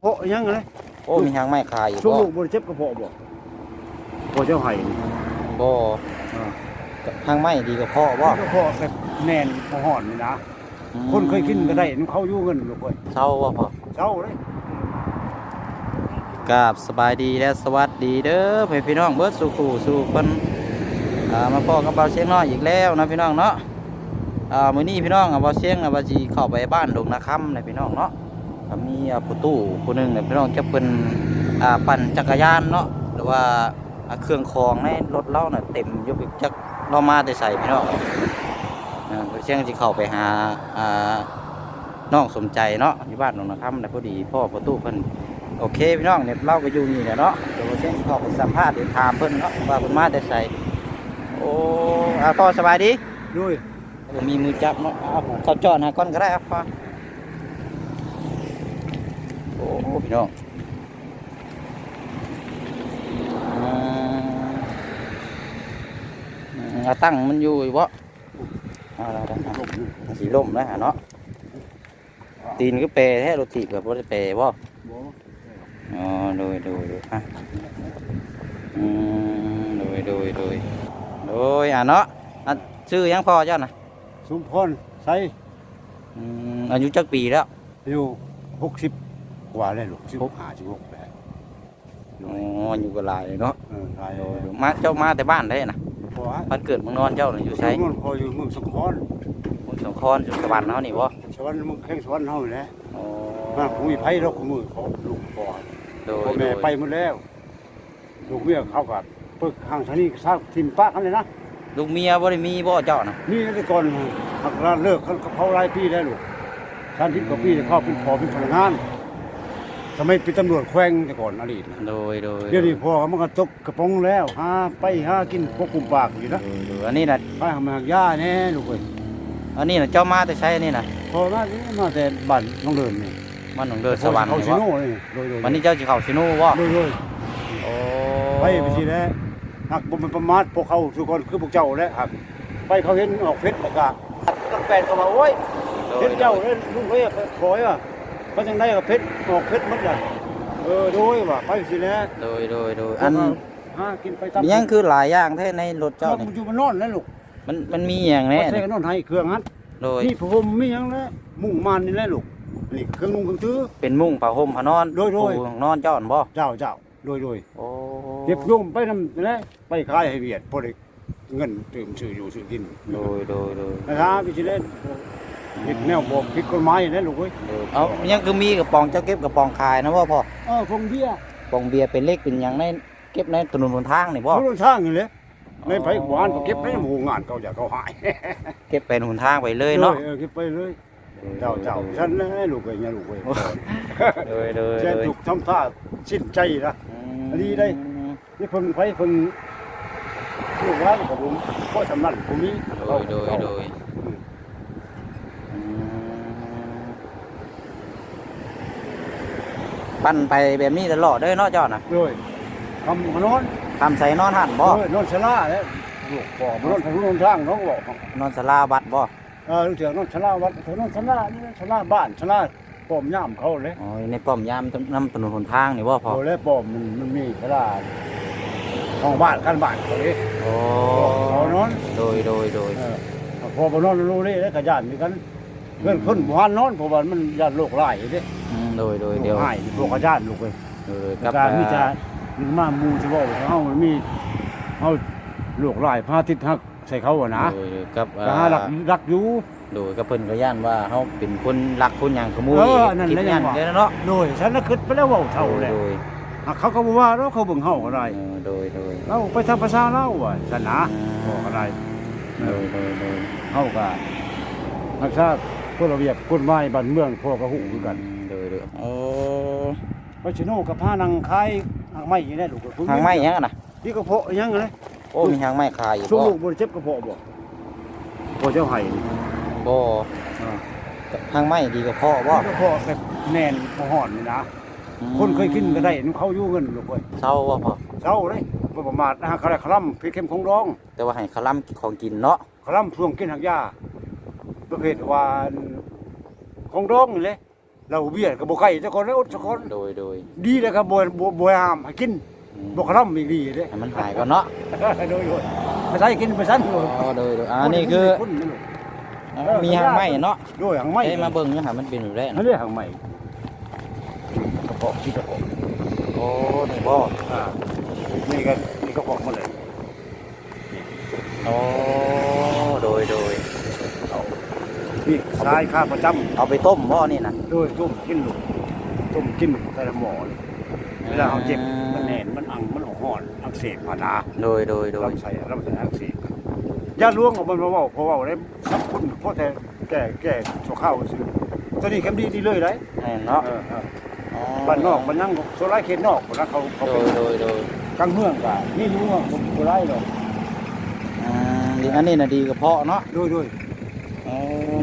เพาะยังไงโอ้มีหางไม้คายอยู่ช่วงบ่ลูกบริเจ็บกระเพาะบ่พอเจ้าไห้นี่บ่อ่าหางไม้ดีกว่าพ่อบ่กระเพาะแบบแน่นพอห่อนนี่นะอืมคนเคยกินก็ได้น้ำเขาอยู่เงินลูกเอ้ยเศร้าบ่พ่อเช้าเลยกราบสบายดีและสวัสดีเด้อเพื่อนพี่น้องเบิดสู่ขู่สู่คนอ่ามาพ่อกับเบาเสียงน้อยอีกแล้วนะพี่น้องเนาะอ่ามื้อนี้พี่น้องอะเบาเสียงอะว่าสิเข้าไปบ้านดงนาคำนะพี่น้องเนาะ ก็มีอ่าผู้ตู้ผู้หนึงเนี่ยพี่น้องจะเป็นอ่าปั่นจักรยานเนาะหรือว่าอ่าเครื่องของในรถเราน่ะเต็มอยู่ไปจักเรามาแต่ใส่พี่น้องอ่าเบาเสียงสิเข้าไปหาอ่าน้องสมใจเนาะอยู่บ้านดงนาคำนะพอดีพ่อผู้ตู้เพิ่นโอเคพี่น้องเนี่ยเราก็อยู่นี่แหละเนาะเดี๋ยวเช่นขอไปสัมภาษณ์เดี๋ยวถามเพิ่นเนาะว่าเพิ่นมาแต่ใส่โอ้อาพ่อสบายดีด้วยผมมีมือจับเนาะเอาเขาจอดหาก้อนก็ได้ครับพ่อ โอ้พี่น้องอ่าอืมเอาตั้งมันอยู่อยู่บ่เอาละเอาละเอาสีล่มนะฮะเนาะตีนก็เปรแท้รถถีบกับรถเปรบ่บ่อ๋อโดยโดยโดยอะอืมโดยโดยโดยโดยอะเนาะอะชื่อยังพ่อเจ้านะสมพรใส่อืมอายุจักปีแล้วอายุหกสิบ กว่าเลยลูกสิบหกห้าสิบหกแปดอ๋ออายุก็หลายเนาะเออตายโดเลยยโดยมาเจ้ามาแต่บ้านได้นะพอฮะบ้านเกิดเมืองนอนเจ้าน่ะอยู่ใช้มันพออยู่เมืองสงขลาเมืองสงขลาอยู่สวรรค์เฮานี่บ่สวรรค์เมืองแข้งสวรรค์เฮานี่แหละอ๋อมาผมมีไผเราขมือเขาลูกพ่อโดยพ่อโดแม่ยไปหมดแล้ว ลูกเมียเขากับเปิกห่างทางนี้ทราบทิมป้ากันเลยนะลูกเมียบ่ได้มีบ่เจ้านะนี่แต่ก่อนหักลาเลิกเขาเขาหลายปีแล้วลูกท่านทิพย์กว่าปีเขาเป็นพอเป็นพนักงาน สมัยเป็นตำรวจแขวงแต่ก่อนอดีตนะโดยโดยเดี๋ยวนี้พ่อมันก็ตกกระป๋องแล้วหาไปหากินพวกกลุ่มปากอยู่นะโดยโดยอันนี้น่ะไปหามาหญ้าแน่ลูกเอ้ยอันนี้น่ะเจ้ามาแต่ใช้อันนี้น่ะพอมานี่มาแต่บ้านน้องเดินนี่มันของเดินสวรรค์เขานี่ชิบ่โน่นี่โดยโดยวันนี้เจ้าสิเข้าซิโนบ่โดยโดยโอ้ไปไปสิแล้วหักบ่เป็นประมาทพวกเขาทุกคนคือพวกเจ้าแหล้วหักไปเขาเห็นออกเพชรแล้วก็ตั้งแฟนเขามาโอ้ยโดเพยชรเจ้าเอ้ยลุงเอ้ยขอยอะ เพราะจังไดก็เพชรออกเพชรหมดเลยเออโดยว่าไปสิแล้วโดยโดยโดยอันหากินไปตามมีหยังคือหลายอย่างแท้ในรถเจ้ามันี่นอยู่มันนอนแล้วลูกมันมันมีอย่างแน่แน่ใช่ก็นอนให้เครื่องฮัดโดยนี่ผมมีหยังแล้วมุ่งมันนี่แหละลูกนี่เครื่องนุ่งเครื่องซื้อเป็นมุ้งผ้าห่มผ้านอนโดยโดยปูนอนเจ้าหั่นบ่เจ้าเจ้าโดยโดยโอ้เก็บโยมไปนำแล้วไปขายให้เวียดพอได้เงินตื่มซื้ออยู่ซื้อกินโดยโดยโดยนะครับพี่สิเล่น ผิดแนวบอกผิดกฎหมายนะลูกเอ้ยโดยเอายังคือมีกระป๋องเจ้าเก็บกระป๋องขายนะว่าพ่อเออคงเบี้ยกระป๋องเบียร์เป็นเล็กเป็นหยังในเก็บในถนนหนทางนี่บ่เขาต้องสร้างอยู่เลยในไผหวานก็เก็บในหมู่งานเขาอยากเขาหายเก็บเป็นหนทางไปเลยเนาะออเก็บไปเลยเจ้าเจ้าฉันนะลูกเอ้ยเนี่ยลูกเอ้ยโดยโดยฉันโดยถูกทำท่าสิ้นใจนะอันนี้ได้นี่เพิ่งไผเพิ่งลูกหลานของผมพ่อสำนักผมมีโดยโดยโดยอืม ปั้นไปแบบนี้ตลอดเด้อเนาะเจ้าน่ะโดยคำขนอนทำใส่นอนหันบ่เออนอนชะล่าแล้วลูกบอกมานอนทางนู้นทางน้องบอกนอนสลาบัดบ่ เออลูกเถื่อนนอนชะล่าวัดเถื่อนนอนชะล่านี่นะชะล่าบ้านชะล่าป้อมย่ามเขาเลยอ๋อในป้อมยามนํถนนหนทางนี่บ่พอโอ้แล้วป้อมมันมันมีชะล่าของบ้านกันบ้านเขาเลยโอ้เขานอนโดยโดยโดยเออพอบ่นอนรู้นี่แล้วก็ย่านมีกันเพื่อนคนบ่ฮันนอนเพราะว่ามันย่านโรคร้ายเด้อืม โดยโดยโรเดี๋ยวคร้ายพวกกระย่านลูกเอ้ยโดยกับการมีจะมีมาหมู่สิเว้าเฮามันมีเฮาโรคร้ายพาทิตหักใส่เขาอะนะโดยกับก็หารักรักอยู่โดยกับเพิ่นก็ย่านว่าเฮาเป็นคนรักคนหยังขโมยเออนั่นคิดแหละหยังยังว่าเด้อเนาะโดยฉันน่ะคิดไปแล้วเว้าเท่าแหละโดยอะเขาก็บ่ว่าเราเขาเบิ่งเฮาก็ได้เออโดยโดยเราไปทำภาษาเราว่าฉันนะบอกก็ได้โดยโดยโดยเฮาก็รักษากฎระเบียบกฎหมายบ้านเมืองพ่อก็ฮู้คือกัน โดยโดยโอ้เพราะฉะนั้นกับพานังคายหางไม้อยู่ได้ลูกหางไม้หยังอะน่ะที่กระเพาะยังเลยโอ้มีหางไม้คายอยู่ช่วงบ่ลูกบ่ได้เจ็บกระเพาะบ่พ่อเจ้าไห้นี่บ่อ่าหางไม้ดีกว่าพ่อบ่กระเพาะแบบแน่นพอห่อนนี่นะ อืมคนเคยกินก็ได้น้ำเขาอยู่เงินลูกเอ้ยเศร้าบ่พ่อเช้าเลยบ่ประมาทนะฮะเขาได้คลำพริกเค็มของดองแต่ว่าให้คลำของกินเนาะคลำช่วงกินหักยาประเภทว่าของดองนี่แหละ เราเบี้ยก็บ่ไข่จักคนแล้วอดจักคนโดยโดยดีเลยครับบ่บ่บ่ห้ามให้กินอืมบ่กระทำอีกดีเด้ให้มันหายก่อนเนาะโดยโดยไปใช้กินไปซั่นโดยอ๋อโดยโดยอ่านี่คือคนนั่นลูกมีหางไม้เนาะโดยหางไม้ให้มาเบิ่งยังหามันเป็นอยู่ได้นั่นนะเรียกหางไม้กระเพาะที่กระเพาะโอ้นี่บ่อ่านี่ก็นี่กระเพาะหมดเลยโอ้โดยโดย เอา นี่ทรายค่าประจำเอาไปต้มบ่นี่นะโดยต้มกินลูกต้มกินแต่ละหม้อเลยเวลาเขาเจ็บมันแน่นมันอังมันห่อนอักเสบผ่าตาโดยโดยโดยลำไส้ลำไส้อักเสบยาล้วงออกมันมาเว่าเพราะว่าได้สับคุณเพราะแต่แก่แก่ชั่วข้าวซื้อตัวนี้เข้มดีดีเลยได้แม่นเนาะเออเออบ้านนอกมันนั่งโซไลเขตนอกคนนั้นเขาเขาโดเป็นยโดยโดยกลางเมืองกะนี่รู้ว่าผมโซไลหรอกอ่าดีอันนี้น่ะดีกระเพาะเนาะโดยโดย อ๋อ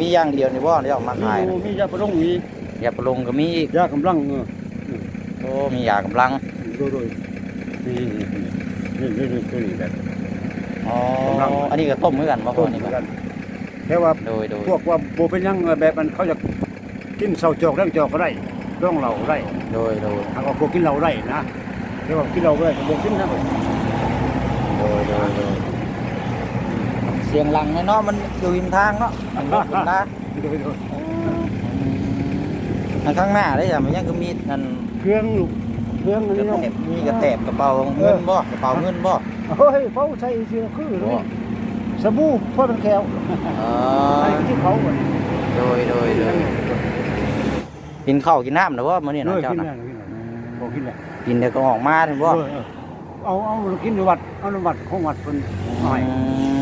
มีอย่างเดียวนี่บ่เดี๋ยวเอามามีขายมียาประดงมีอย่าปรุงก็มีอีกยากำลังเออโอ้มียากำลังโดยโดยนี่นี่นี่นี่ตัวนี้แบบอ๋อกำลังอันนี้ก็ต้มเหมือนกันบ่พต้อมนี่เหมืก็อนกันแค่ว่าโดยโดยพวกว่าโบเป็นหยังแบบมันเขาจะกินเสาจอกเรื่องจอกก็ได้ร่องเหล่าได้โดยโดยหากว่าพวกกินเหล้าได้นะแค่ว่ากินเหล้าได้ก็บ่กินนะโดยโดยโดยเสียงหลังเนาะมันอยู่ริมทางเนาะมันรถมันลาโดยโดยอันข้างหน้าได้จ้ะมันยังก็มีอันเครื่องลูกเครื่องอันกระนี้เนาะแตบมีกระแตบกระเป๋าเงินบ่กระเป๋าเงินบ่เฮ้ยเขาใช้เสื้อคือเลยสบู่พ่อเป็นแควอ๋อไอ้ที่เขาเหมือนโดยโดยโดยกินข้าวกินน้ำหรือว่ามื้อนี้เลนะยเจ้ากินน่ะแล้วกินแล้วพอกินแล้วกินเดี๋ยวก็ออกมาถึงบ่เออเออเอาเอาเรากินในวัดเอาในวัดของวัดเพิ่นเอาให้อื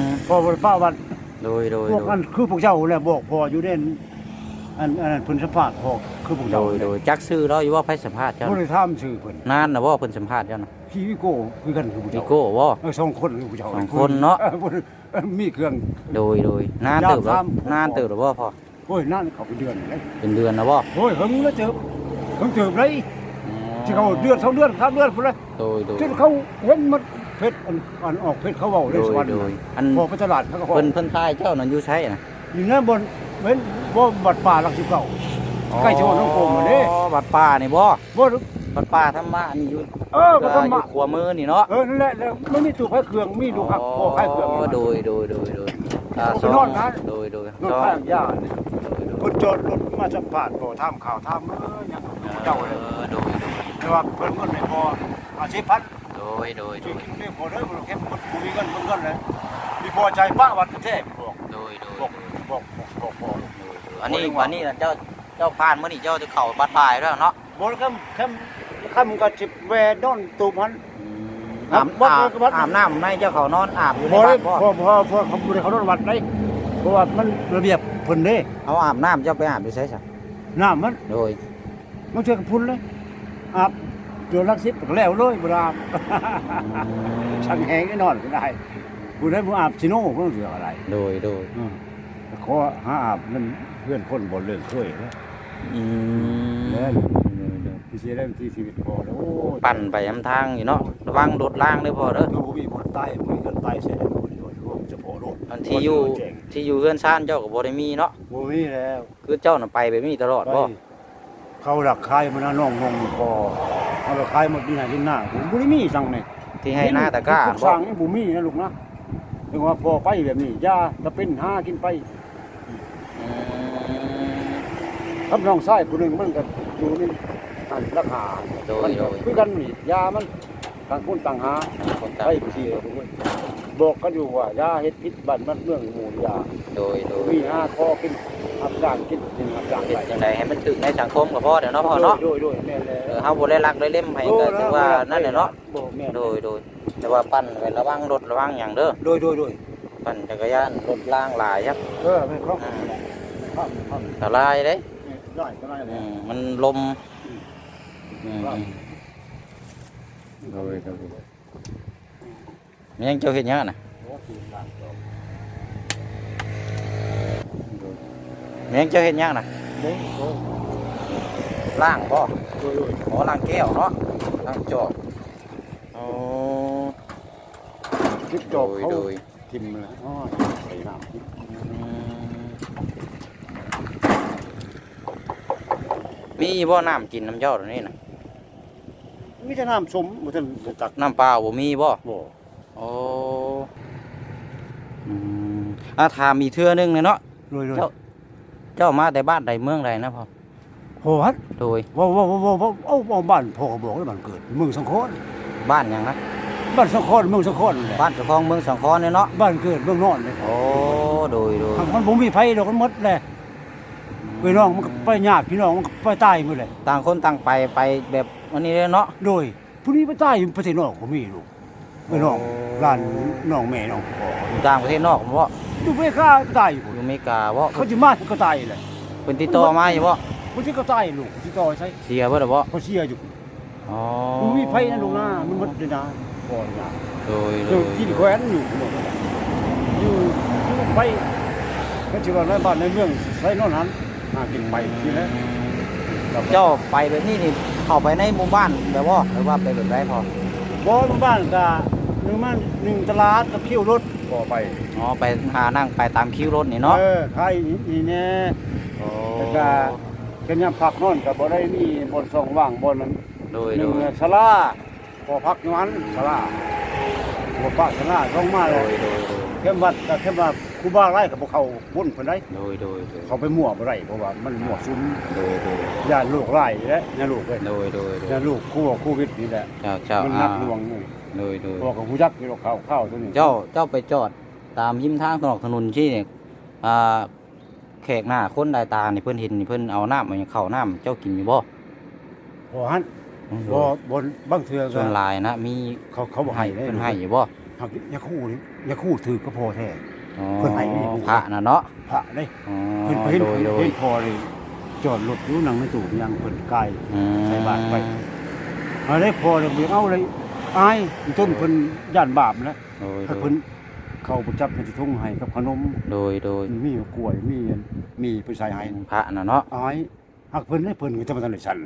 ม พอป้าวัดโดยโดยพวกโดอัยนคือพวกเจ้าแหละบอกพออยู่เด่นอันอันนั้นเพิ่นสัมภาษณ์พอคือพวกโดเจ้ายโดยจักซื้อเราอยู่ว่าไผสัมภาษณ์เจ้าบ่น่ะได้ถามชื่อเพิ่นนานนะบ่เพิ่นสัมภาษณ์เจ้าน่ะพี่วิโก้คือกันคือพวกวิเจ้าโก้บ่เออสองคนคือพวกเจ้าสองคนเนาะ ออพิ่มีเครื่อง โดยโดยนานเติบแล้วยามนานเติบแล้วบ่พอโอ้ยนั่นเขาเป็นเดือนเลยเป็นเดือนแล้วบ่โอ้ยหึงแล้วเจอหึงเจอเลยที่เขาเดือนสองเดือนสามเดือนพุ่นเลยโดยโดยจนเขาเห็นมัน เพชรอันอันออกเพชรเขาเว้าโดได้ยสวรรค์โดยอันพอไปตลาดเขาก็พอเพิ่นเพิ่นทายเจ้านั่นอยู่ใช้น่ะอยู่นั่นบนเว้นบ่บัดป่าหลักสิบเก้า ใกล้จังหวัดน้องโกมอะเด้ อ๋อบัดป่านี่บ่บ่ บัดป่าธรรมะนี่อยู่เออบ่ก็ต้องอยู่มาขวามือนี่เนาะเออนั่นแหละแล้วไม่มีตู้ไฟเครื่องมีลูกหักพอไฟเครื่อง โดยโดยโดยโดยอ่าเอาไปสองนอนนะ โดยโดยรถสองข้างย่าเนี่ยโดยโดยเพิ่นจอดรถมาสัมภาษณ์บ่ถามข่าวถามเออหยังเจ้าเลยออโดยโดยแต่ว่าเพิ่นเงินไม่พออาชีพพัดโด ยโดยโดช่วยยกินได้พอเด้อบ่เก็บบ่มีเงินเพิ่นเงินเลยมีพอใจป้าวัดแท้ๆบอกโดยโดยบอกบอกบอกบอกบอกอันนี้อันนี้เจ้าเจ้าผ่านมื้อนี้เจ้าจะเข้าบัดป่าแล้วเนาะบอกคำคำคำก็จิบแวดอนตูมันอาบวัดอาบวัดอาบน้ำในเจ้าเขานอนอาบอยู่ในพอบ้าได้นบ่พอพอพอเขาบ่ได้เขาโดนวัดได้เพราะว่ามันระเบียบเพิ่นเด้เอาอาบน้ำเจ้าไปอาบอยู่ใช่ไหมน้ำมันโดยมันเจอกับพุ่นเลยอาบ เดือนละสิบก็แล้วเลยบ่ได้อาบช่างแหงไอ้นอนก็ได้ผู้ใดบ่อาบสิโน่เพิ่นเสืออะไรโดยโดยอืมขอหาอาบนั่นเพื่อนคนบ่เลิกเคยนะอืมแล้วที่สิได้ที่ชีวิตพอแล้วโอ้ยปั่นไปยำทางอยู่เนาะระวังรถล่างเด้อพ่อเด้อคือบ่มีคนตายบ่มีคนตายใส่ได้บ่ได้ว่าจะพอโลดอันที่อยู่ที่อยู่เฮือนซ่านเจ้าก็บ่ได้มีเนาะบ่มีแล้ว คือเจ้าน่ะไปแบบนี้ตลอดไปบ่ เขาหลักคายมันน่ะน้องงงพอเขาหลักคายหมดนี่น่ะดินหน้าผมบ่ได้มีสั่งนี่ที่ให้หน้าตะกร้าทุบ่สั่งนี่บ่มีนะลูกนะถึงว่าพอไปแบบนี้ยาตะเป็นหากินไปอืมครับน้องชายผู้หนึงมันก็อยู่นี่อันราคาโดยมันโดก็ยคือกันนี่ยามันต่างคนต่างหาคนตาไปเที่ยวด้วย บอกกันอยู่ว่ายาเฮ็ดพิษบ้านมันเมืองหมู่ยาโดยโดยมีหาคอกินอับจ้างกินกินอับจ้างเป็นไปจังไดให้มันถึงในสังคมก็พอเดี๋ยวเนาะพ่อเนาะโดยโดยแม่นแล้วเออเฮาบ่ได้รักได้เล่มให้ก็ถือว่านั่นแหละเนาะโดยแม่นโดยโดยแต่ว่าปั่นไประวังรถระวังหยังเด้อโดยโดยโดยปั่นจักรยานรถล่างหลายครับเออไม่ครบครับครับอันตรายเด้ได้ก็ได้เลอืยมมันลมอืมครับโดยโดย มันยังเจ้าเห็นยังน่ะมันยังเจ้าเห็นยังน่ะโดยโดยล่างบ่โดยโดยอ๋อล่างแก้วเนาะล่างจอกอ๋อคิดจโดบยเขาโดยทิมเลยอ๋อใส่น้ำอืมมีบ่น้ำกินน้ำเจ้าตรงนี้นะมีแต่น้ำสมบ่ทันตักน้ำเปล่าบ่มีบ่บ่ โอ้อืมอ่าถามอีกเทื่อนึงเลยเนาะ รวยๆเจ้า เจ้ามาแต่บ้านใดเมืองใดนะพ่อ โหฮัดโดยว่าว่าว่าว่าเอ้าว่าบ้านพ่อก็บอกว่าบ้านเกิดเมืองสังขรบ้านหยังนะ บ้านสังขรเมืองสังขรนั่นแหละบ้านเจ้าของเมืองสังขรเนี่ยเนาะ บ้านเกิดเมืองนอนเลยโอ้ โดยโดยมันบ่มีไผดอกมันหมดแหละพี่น้องมันก็ไปญาติพี่น้องมันก็ไปตายหมดเลยต่างคนต่างไปไปแบบวันนี้เลยเนาะ โดยผู้นี้ไปตายอยู่ประเทศนอกก็มีลูก พี่น้องโอ้ร้านน้องแม่น้องพ่ออยู่ต่างประเทศนอกบ่อยู่เมกาตายอยู่อยู่อเมริกาบ่เขาจะมาก็ตายเลยเป็นติดต่อมาอยู่บ่คนที่ก็ตายลูกที่ต่อใช้เสียบ่ล่ะบ่เขาเสียอยู่อ๋อมันมีไผนะลูกนะมันหมดเลยนะก่อนนะโดยโดอยู่ยที่แขวนอยู่หมดเลยอยู่อยู่ไปก็ชื่อว่าในบ้านในเมืองใส่นอนหันหากินไปนี่แหละเจ้าไปแบบนี้นี่เข้าไปในหมู่บ้านแบบว่าหรือว่าไปแบบไรพอบ่บ้านก็ หนึ่งมันหนึ่งตลาดกับคิวรถบ่ไปอ๋อไปหานั่งไปตามคิวรถนี่เนาะเออใครนี่แน่โอ้แล้วก็กันยามพักนอนก็บ่ได้มีบนช่องว่างบนนั้นโดยหโดนึ่งยศาลาพอพักนั้นศาลาบ่พักศาลาต้องมาโดเลยยโดยเข้มวัดก็เข้มว่าครูบาไร่กับพวกเขาวุ่นเพิ่นได้โดยโดยโดยเขาไปมั่วบ่ได้เพราะว่ามันมั่วซุมโดยโดยย่านลูกไร่แหละย่านลูกเอ้ยโดยโดยโดยย่านลูกคู่คู่วิทย์นี่แหละเจ้าเจ้ามันอ่านักหน่วงนี่โดยโดย พอกับผู้ยักษ์ที่เราเข้าเข้าตัวนี้เจ้าเจ้าไปจอดตามยิ้มทางตลอดถนนที่เนี่ยอ่าแขกหน้าคนใดตานี่เพิ่นเห็นนี่เพิ่นเอาน้ำมาเข้าน้ำเจ้ากินอยู่บ่พอหันบ่บนบางเทื่อก็ส่วนหลายนะมีเขาเขาบ่ให้ให้ได้เพิ่นให้อยู่บ่หักยาคู่นี่ยาคู่ถือก็พอแท้อ๋อเพิ่นให้นี่พระน่ะเนาะพระเด้อ๋อเพิ่นไปเห็นโดยโดยเห็นพอเลยจอดรถอยู่หนังในตู้ยังเพิ่นกายอืมใส่บาตรไปเอาได้พอเลยเบิ่งเอาเลย อายต้นเพิ่นย่านบาปนะโดยโดถ้ายเพิ่นเข้าประจับในทุ่งให้กับขนมโดยโดยมีกล้วยมีอันมีเพิ่นใส่ให้พระน่ะเนาะอายหักเพิ่นได้เพิ่นก็จะมาทันได้ฉัน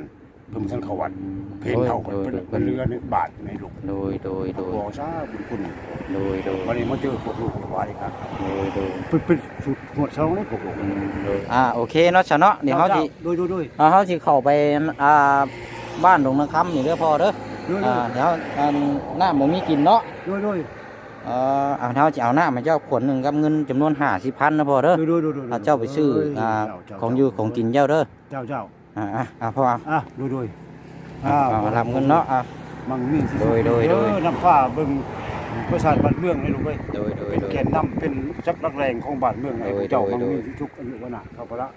เพิ่นบ่ทันเข้าวัดเพนเขาเพิ่นเพิ่นเพิ่นเรือในบาทในลูกโดยโดยโดยบ่ซาบุญคุณโดยโดยวันนี้มาเจอพวกลูกหวายครับโดยโดยเพิ่นเป็นสุดหัวเช้านี่พวกลูกอืมโดยอ่าโอเคเนาะชะเนาะเดี๋ยวเฮาสิ โดยโดยโดยอ่าเฮาสิเข้าไปอ่าบ้านดงนาคำนี่เด้อพ่อเด้อโดย อ่าเดี๋ยวอันน้ำบ่มีกินเนาะโดยโดยเอ่อเอาเฮาสิเอาน้ำมาเจ้าขวดหนึงกับเงินจำนวน50,000นะพ่อเด้อโดยโดยโดยเอาเจ้าไปซื้ออ่าของอยู่ของกินเจ้าเด้อเจ้าเจ้าอ่าอะอ่าพ่อเอาอะโดยโดยเอาเอารับเงินเนาะอะมังมีสิโดยโดยโดยเออน้ำฟ้าเบิ่งประสาทบ้านเมืองนี่ลูกเอ้ยโดยโดยเป็นโดยแกนนำเป็นจักรักแรงของบ้านเมืองไอ้โดยเจ้าโดยมังโดยมีที่ทุกอายุวนะเข้าพระ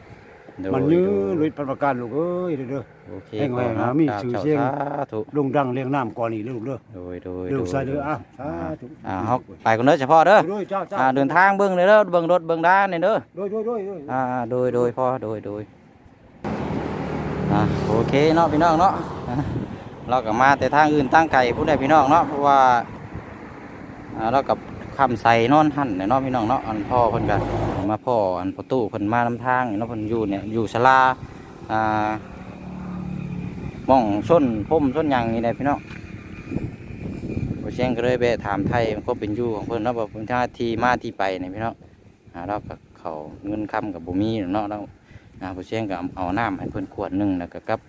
โดยมันยื้อโดเลยประการลูกเอ้ยเด้อเด้อโอเคแห่งแหล่งขบมีครับชื่อจ้าเสียงสาธุลงดังเลี้ยงน้ำก่อนนี่เด้อลูกเด้อโดยโดยเด้อโดยใส่เด้ออะสาธุอ่าเฮาไปกันเด้อเฉพาะเด้อโดยเจ้าเจ้าอ่าเดินทางเบิ่งเลยเด้อเบิ่งรถเบิ่งด้านนี่เด้อโดยโดยโดยโดยอ่าโดยโดยพ่อโดยโดยอ่าโอเคเนาะพี่น้องเนาะอ่าเราก็มาแต่ทางอื่นตั้งไก่ผู้ใดพี่น้องเนาะเพราะว่าอ่าเรากับคำใส่นอนหั่นเนี่ยเนาะพี่น้องเนาะอันพ่อเพิ่นกัน มาพ่ออันประตูเพิ่นมานำทางเนาะเพิ่นอยู่เนี่ยอยู่ศาลาอ่าม่องส้นพุ่มส้นยังนี่แหละพี่น้องบ่เชียงก็เลยไปถามไทยมันก็เป็นอยู่ของเพิ่นเนาะว่าเพิ่นท่าที่มาที่ไปนี่พี่น้องอ่าเราก็เขาเงินคำกับบุมีเนาะเราอ่าผู้เชี่ยงก็เอาน้ำให้เพิ่นขวดหนึ่งแล้วก็กับ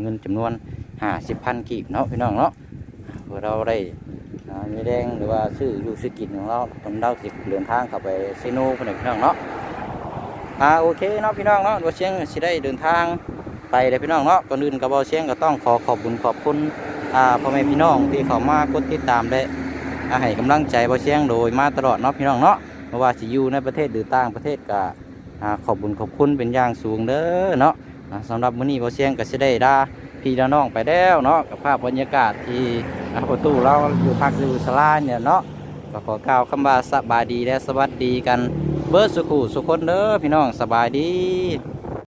เงินจำนวนห้าสิบพันกีบเนาะพี่น้องเนาะเพื่อเราได้ มีแดงหรือว่าซื้ออยู่ซื้อกินของเราตอนเราสิเดินทางเข้าไปเซโน่พี่น้องเนาะอ่าโอเคเนาะพี่น้องเนาะผู้เชียงสิได้เดินทางไปเลยพี่น้องเนาะก่อนอื่นกับบาเชียงก็ต้องขอขอบคุณขอบคุณอ่าพ่อแม่พี่น้องที่เขามากดติดตามได้อ่าให้กำลังใจบาเชียงโดยมาตลอดเนาะพี่น้องเนาะไม่ว่าสิอยู่ในประเทศหรือต่างประเทศก็ขอบบุญขอบคุณเป็นอย่างสูงเด้อเนาะสำหรับมื้อนี้บ่เสียงก็สิได้ดา พี่น้องไปแล้วเนาะกับภาพบรรยากาศที่อ่าประตูเราอยู่พักอยู่ศาลาเนี่ยเนาะก็ขอกล่าวคำว่าสบายดีและสวัสดีกันเบิดสุขุสุคนเด้อพี่น้องสบายดี